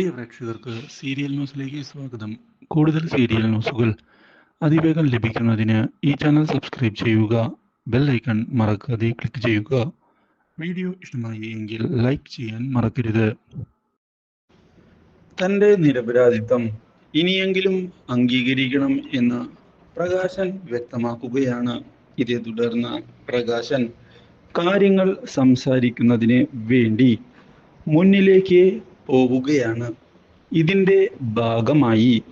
പ്രിയ പ്രേക്ഷകർക്ക് സീരിയൽ ന്യൂസിലേക്ക് സ്വാഗതം. കൂടുതൽ സീരിയൽ ന്യൂസുകൾ അതിവേഗം ലഭിക്കുന്നതിന് ഈ ചാനൽ സബ്സ്ക്രൈബ് ചെയ്യുക ബെൽ ഐക്കൺ മറക്കാതെ ക്ലിക്ക് ചെയ്യുക. വീഡിയോ ഇഷ്ടമായി എങ്കിൽ ലൈക്ക് ചെയ്യാൻ മറക്കരുത്. തന്റെ നിരപരാധിത്വം ഇനിയെങ്കിലും അംഗീകരിക്കണം എന്ന് പ്രകാശൻ വ്യക്തമാക്കുകയാണ്. ഇതേ തുടർന്ന് പ്രകാശൻ കാര്യങ്ങൾ സംസാരിക്കുന്നതിന് വേണ്ടി മുന്നിലേക്ക് പോവുകയാണ്. ഇതിന്റെ ഭാഗമായി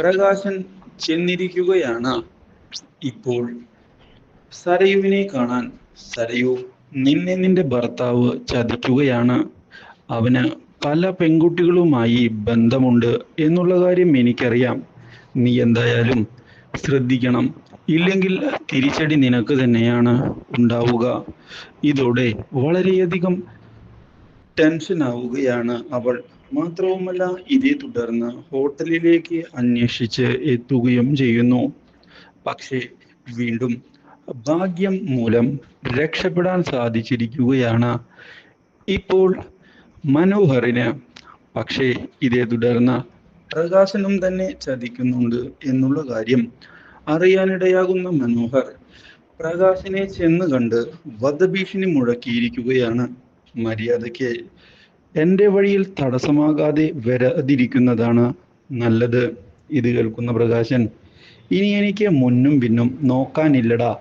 പ്രകാശൻ ചെന്നിരിക്കുകയാണ്. ഇപ്പോൾ സരയുവിനെ കാണാൻ സരയു നിന്നെ നിന്റെ ഭർത്താവ് ചതിക്കുകയാണ്. അവന് പല പെൺകുട്ടികളുമായി ബന്ധമുണ്ട് എന്നുള്ള കാര്യം എനിക്കറിയാം. നീ എന്തായാലും ശ്രദ്ധിക്കണം. ഇല്ലെങ്കിൽ തിരിച്ചടി നിനക്ക് തന്നെയാണ് ഉണ്ടാവുക. ഇതോടെ വളരെയധികം ടെൻഷൻ ആവുകയാണ് അവൾ. മാത്രവുമല്ല ഇതേ തുടർന്ന് ഹോട്ടലിലേക്ക് അന്വേഷിച്ച് എത്തുകയും ചെയ്യുന്നു. പക്ഷേ വീണ്ടും ഭാഗ്യം മൂലം രക്ഷപ്പെടാൻ സാധിച്ചിരിക്കുകയാണ്. ഇപ്പോൾ മനോഹറിന് പക്ഷേ ഇതേ തുടർന്ന് പ്രകാശനം തന്നെ ചതിക്കുന്നുണ്ട് എന്നുള്ള കാര്യം അറിയാനിടയാകുന്ന മനോഹർ പ്രകാശിനെ ചെന്ന് കണ്ട് വധഭീഷണി മുഴക്കിയിരിക്കുകയാണ്. മര്യാദയ്ക്ക് എന്റെ വഴിയിൽ തടസ്സമാകാതെ വരാതിരിക്കുന്നതാണ് നല്ലത്. ഇത് കേൾക്കുന്ന പ്രകാശൻ ഇനി എനിക്ക് മുന്നും പിന്നും നോക്കാനില്ലടാ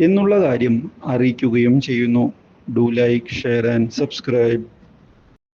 എന്നുള്ള കാര്യം അറിയിക്കുകയും ചെയ്യുന്നു. Do like share and subscribe.